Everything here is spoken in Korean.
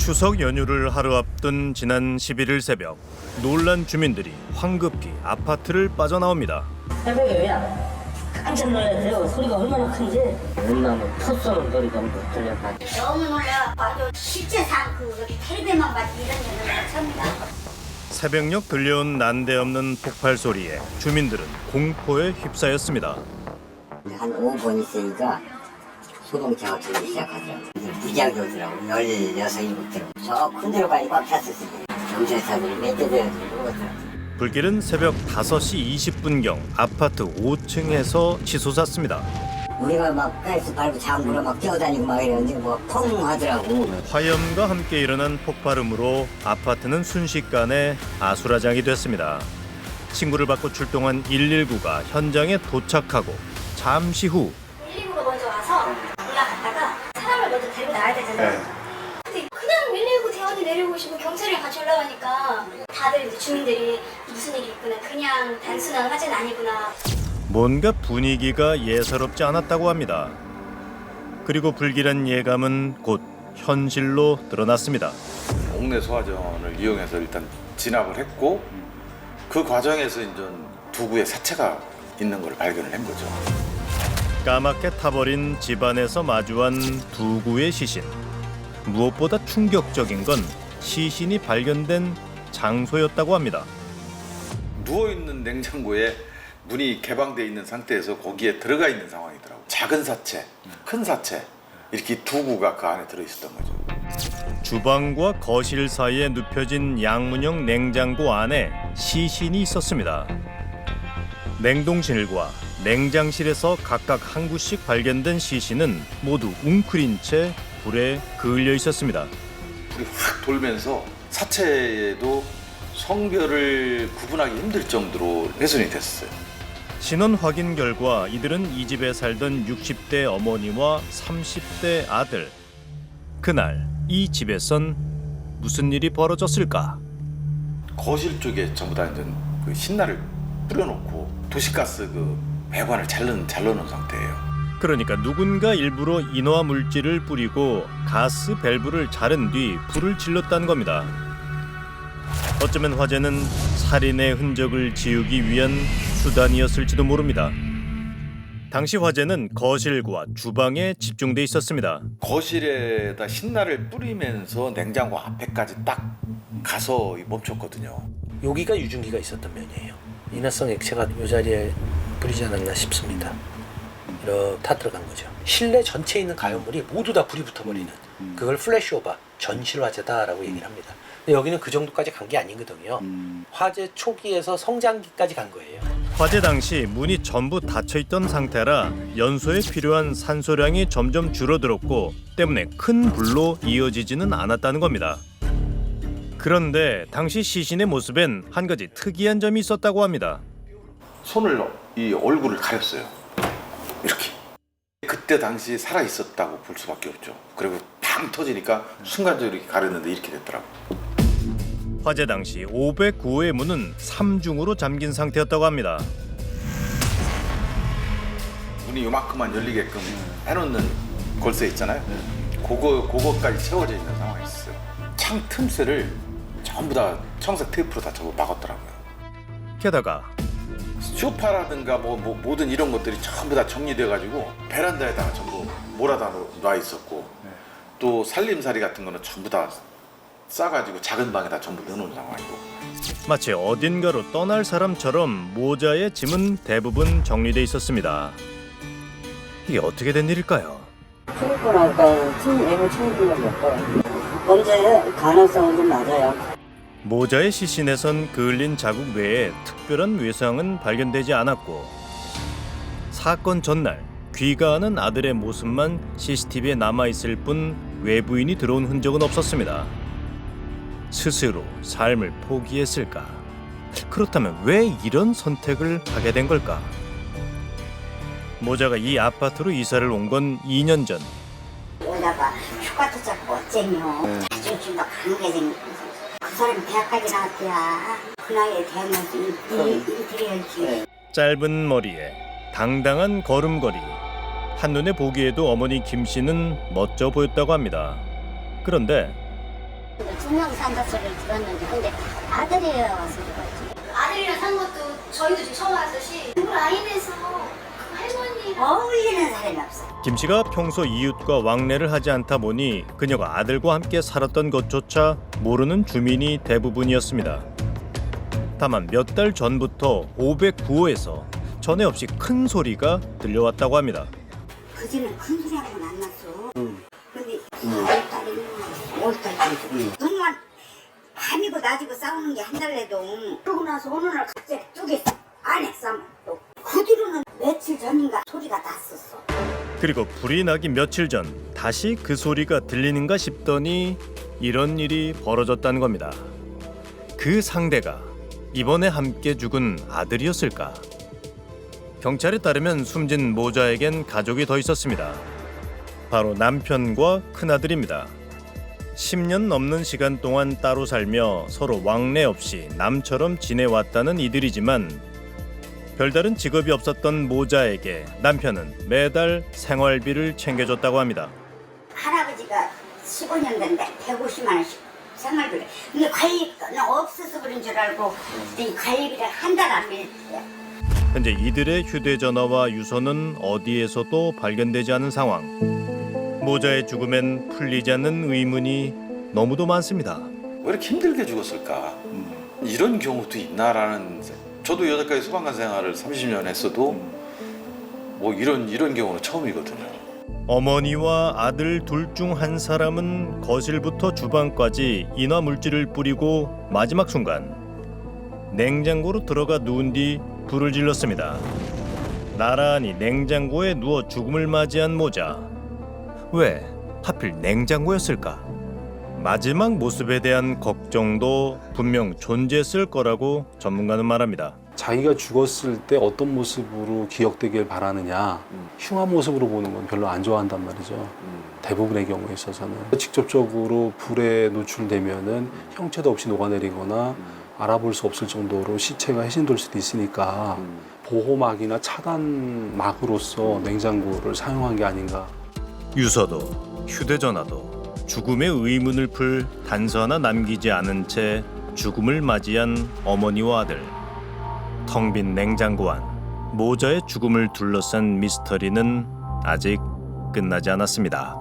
추석 연휴를 하루 앞둔 지난 11일 새벽 놀란 주민들이 황급히 아파트를 빠져나옵니다. 새벽에 왜 깜짝 놀랐어요. 소리가 얼마나 큰지. 얼마나 터 쏘는 소리가 못 들려가. 너무 놀라가지고 실제 상 그 우리 텔레비만 봐도 이런 일은 처음이다. 새벽녘 들려온 난데없는 폭발 소리에 주민들은 공포에 휩싸였습니다. 한 5분 있으니까 소동차가 들기 시작하더라고요. 무지하게 오더라고. 16, 7대로. 저큰 데로 가니 꽉 찼었어요. 경찰차들이 돼가지고 오더라고요. 불길은 새벽 5시 20분경 아파트 5층에서 치솟았습니다. 우리가 막 가스 밟고 장구로 막 뛰어다니고 막 이러는데 뭐펑 하더라고. 화염과 함께 일어난 폭발음으로 아파트는 순식간에 아수라장이 됐습니다. 친구를 받고 출동한 119가 현장에 도착하고 잠시 후 119가 먼저 와서 올라갔다가 사람을 먼저 데리고 나야 되잖아요. 근데 그냥 119 대원이 내려오시고 경찰이랑 같이 올라가니까 다들 이제 주민들이 무슨 일이 있구나. 그냥 단순한 화재는 아니구나. 뭔가 분위기가 예사롭지 않았다고 합니다. 그리고 불길한 예감은 곧 현실로 드러났습니다. 옥내 소화전을 이용해서 일단 진압을 했고 그 과정에서 이제 두구의 사체가 있는 걸 발견을 한 거죠. 까맣게 타버린 집안에서 마주한 두 구의 시신. 무엇보다 충격적인 건 시신이 발견된 장소였다고 합니다. 누워 있는 냉장고에 문이 개방돼 있는 상태에서 거기에 들어가 있는 상황이더라고. 작은 사체, 큰 사체 이렇게 두 구가 그 안에 들어 있었던 거죠. 주방과 거실 사이에 눕혀진 양문형 냉장고 안에 시신이 있었습니다. 냉동실과 냉장실에서 각각 한 구씩 발견된 시신은 모두 웅크린 채 불에 그을려 있었습니다. 불이 확 돌면서 사체에도 성별을 구분하기 힘들 정도로 훼손이 됐어요. 신원 확인 결과 이들은 이 집에 살던 60대 어머니와 30대 아들. 그날 이 집에선 무슨 일이 벌어졌을까? 거실 쪽에 전부 다 이제 그 신나를 뿌려놓고 도시가스 그 배관을 잘라놓은, 잘라놓은 상태예요. 그러니까 누군가 일부러 인화 물질을 뿌리고 가스 밸브를 자른 뒤 불을 질렀다는 겁니다. 어쩌면 화재는 살인의 흔적을 지우기 위한 수단이었을지도 모릅니다. 당시 화재는 거실과 주방에 집중돼 있었습니다. 거실에다 신나를 뿌리면서 냉장고 앞에까지 딱 가서 멈췄거든요. 여기가 유증기가 있었던 면이에요. 인화성 액체가 이 자리에 뿌리지 않았나 싶습니다. 이렇게 다 들어간 거죠. 실내 전체에 있는 가연물이 모두 다 불이 붙어버리는 그걸 플래시오바 전실 화재다라고 얘기를 합니다. 근데 여기는 그 정도까지 간 게 아니거든요. 화재 초기에서 성장기까지 간 거예요. 화재 당시 문이 전부 닫혀 있던 상태라 연소에 필요한 산소량이 점점 줄어들었고 때문에 큰 불로 이어지지는 않았다는 겁니다. 그런데 당시 시신의 모습엔 한 가지 특이한 점이 있었다고 합니다. 손을 이 얼굴을 가렸어요. 이렇게. 그때 당시 살아 있었다고 볼 수밖에 없죠. 그리고 팡 터지니까 순간적으로 이렇게 가렸는데 이렇게 됐더라고. 화재 당시 509호의 문은 삼중으로 잠긴 상태였다고 합니다. 문이 요만큼만 열리게끔 해놓는 걸쇠 있잖아요. 그거 그거까지 채워져 있는 상황이었어요. 창 틈새를 전부 다 청색 테이프로 다 전부 막았더라고요. 게다가 소파라든가 뭐, 뭐 모든 이런 것들이 전부 다 정리돼 가지고 베란다에다가 전부 몰아다 놔 있었고 또 살림살이 같은 거는 전부 다 싸가지고 작은 방에다 전부 넣어놓은 상황이고 마치 어딘가로 떠날 사람처럼 모자의 짐은 대부분 정리돼 있었습니다. 이게 어떻게 된 일일까요? 출입고 나니까 친, 애물 친구들은 몇 번. 범죄의 가능성은 좀 낮아요. 모자의 시신에선 그을린 자국 외에 특별한 외상은 발견되지 않았고 사건 전날 귀가하는 아들의 모습만 CCTV에 남아 있을 뿐 외부인이 들어온 흔적은 없었습니다. 스스로 삶을 포기했을까? 그렇다면 왜 이런 선택을 하게 된 걸까? 모자가 이 아파트로 이사를 온 건 2년 전. 휴가도 잡고 어째요. 자주 준다 강하게 생겼어. 그 사람이 대학까지 나왔대야. 그 나이에 대학나서 일 드려야지. 짧은 머리에 당당한 걸음걸이 한눈에 보기에도 어머니 김 씨는 멋져 보였다고 합니다. 그런데 두명 산다 소리를 들었는데 근데 그러지. 아들이랑 산 것도 저희도 지금 처음 알았듯이 그 라인에서 그 할머니랑 어울리는 사람이 없어. 김 씨가 평소 이웃과 왕래를 하지 않다 보니 그녀가 아들과 함께 살았던 것조차 모르는 주민이 대부분이었습니다. 다만 몇 달 전부터 509호에서 전에 없이 큰 소리가 들려왔다고 합니다. 그전엔 큰 소리 하는 건안 났어. 근데 5월달에 5월달에 정말 밤이고 낮이고 싸우는 게 한달 내도 그러고 나서 어느 날 갑자기 뚝에 안에 싸면 또그 뒤로는 며칠 전인가 소리가 났었어. 그리고 불이 나기 며칠 전 다시 그 소리가 들리는가 싶더니 이런 일이 벌어졌다는 겁니다. 그 상대가 이번에 함께 죽은 아들이었을까? 경찰에 따르면 숨진 모자에겐 가족이 더 있었습니다. 바로 남편과 큰아들입니다. 10년 넘는 시간 동안 따로 살며 서로 왕래 없이 남처럼 지내왔다는 이들이지만 별다른 직업이 없었던 모자에게 남편은 매달 생활비를 챙겨줬다고 합니다. 할아버지가 15년 된데 150만 원씩 생활비를. 근데 관리비는 없어서 그런 줄 알고 이 관리비를 한 달안 밀었대. 현재 이들의 휴대전화와 유서는 어디에서도 발견되지 않은 상황. 모자의 죽음엔 풀리지 않는 의문이 너무도 많습니다. 왜 이렇게 힘들게 죽었을까? 이런 경우도 있나라는 저도 여태까지 소방관 생활을 30년 했어도 뭐 이런 이런 경우는 처음이거든요. 어머니와 아들 둘 중 한 사람은 거실부터 주방까지 인화 물질을 뿌리고 마지막 순간 냉장고로 들어가 누운 뒤 불을 질렀습니다. 나란히 냉장고에 누워 죽음을 맞이한 모자. 왜 하필 냉장고였을까? 마지막 모습에 대한 걱정도 분명 존재했을 거라고 전문가는 말합니다. 자기가 죽었을 때 어떤 모습으로 기억되길 바라느냐. 흉한 모습으로 보는 건 별로 안 좋아한단 말이죠. 대부분의 경우에 있어서는. 직접적으로 불에 노출되면은 형체도 없이 녹아내리거나 알아볼 수 없을 정도로 시체가 해신될 수도 있으니까 보호막이나 차단막으로서 냉장고를 사용한 게 아닌가. 유서도 휴대전화도 죽음의 의문을 풀 단서 하나 남기지 않은 채 죽음을 맞이한 어머니와 아들. 텅 빈 냉장고 안 모자의 죽음을 둘러싼 미스터리는 아직 끝나지 않았습니다.